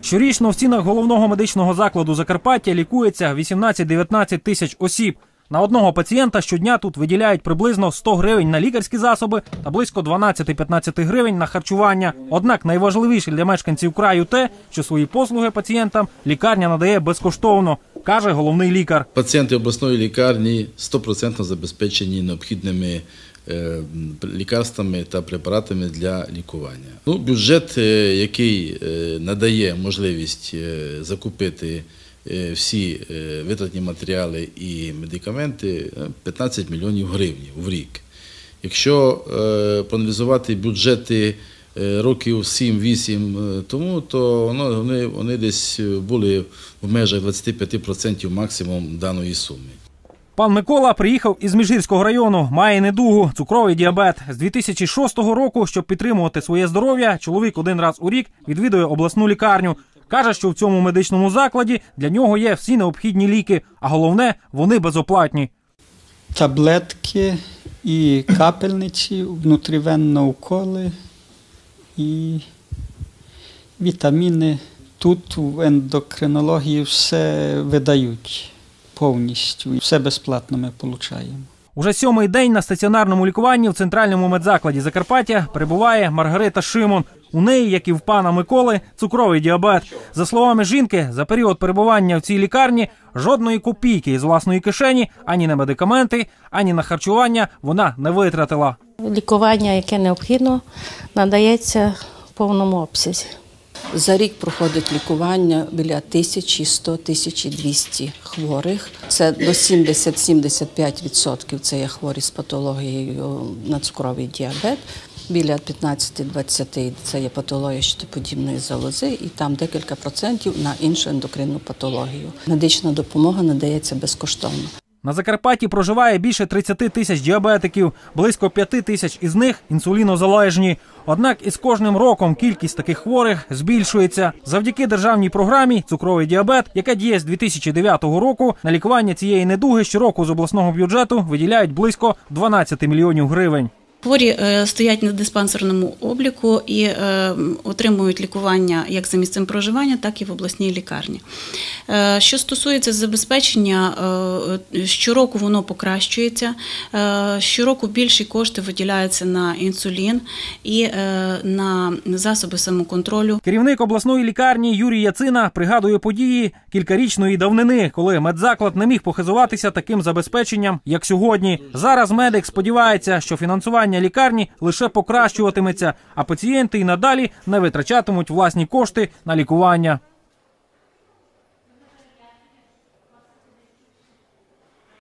Щорічно в стінах головного медичного закладу Закарпаття лікується 18-19 тисяч осіб. На одного пацієнта щодня тут виділяють приблизно 100 гривень на лікарські засоби та близько 12-15 гривень на харчування. Однак найважливіше для мешканців краю те, що свої послуги пацієнтам лікарня надає безкоштовно, каже головний лікар. Пацієнти обласної лікарні 100% забезпечені необхідними е, лікарствами та препаратами для лікування. Ну, бюджет, е, який е, надає можливість закупити всі е, витратні матеріали і медикаменти, е, 15 мільйонів гривень в рік. Якщо е, проаналізувати бюджети е, років 7-8 е, тому, то вони, вони десь були в межах 25% максимум даної суми. Пан Микола приїхав із Міжгірського району, має недугу, цукровий діабет. З 2006 року, щоб підтримувати своє здоров'я, чоловік один раз у рік відвідує обласну лікарню. Каже, що в цьому медичному закладі для нього є всі необхідні ліки, а головне, вони безоплатні. таблетки і капельниці, внутрівенно уколи і вітаміни. Тут в ендокринології все видають повністю. Все безплатно ми отримуємо. Уже сьомий день на стаціонарному лікуванні в центральному медзакладі Закарпаття перебуває Маргарита Шимон. У неї, як і в пана Миколи, цукровий діабет. За словами жінки, за період перебування в цій лікарні жодної копійки із власної кишені ані на медикаменти, ані на харчування вона не витратила. Лікування, яке необхідно, надається в повному обсязі. За рік проходить лікування біля 1100-1200 хворих. Це до 70-75% це є хворі з патологією на цукровий діабет. Біля 15-20 це є патологія щитоподібної залози, і там декілька процентів на іншу ендокринну патологію. Медична допомога надається безкоштовно. На Закарпатті проживає більше 30 тисяч діабетиків, близько 5 тисяч із них інсулінозалежні. Однак із кожним роком кількість таких хворих збільшується. Завдяки державній програмі цукровий діабет, яка діє з 2009 року, на лікування цієї недуги щороку з обласного бюджету виділяють близько 12 мільйонів гривень. Хворі е, стоять на диспансерному обліку і е, отримують лікування як за місцем проживання, так і в обласній лікарні. Е, Що стосується забезпечення, щороку воно покращується. Щороку більші кошти виділяються на інсулін і на засоби самоконтролю. Керівник обласної лікарні Юрій Яцина пригадує події кількарічної давнини, коли медзаклад не міг похизуватися таким забезпеченням, як сьогодні. Зараз медик сподівається, що фінансування лікарні лише покращуватиметься, а пацієнти й надалі не витрачатимуть власні кошти на лікування.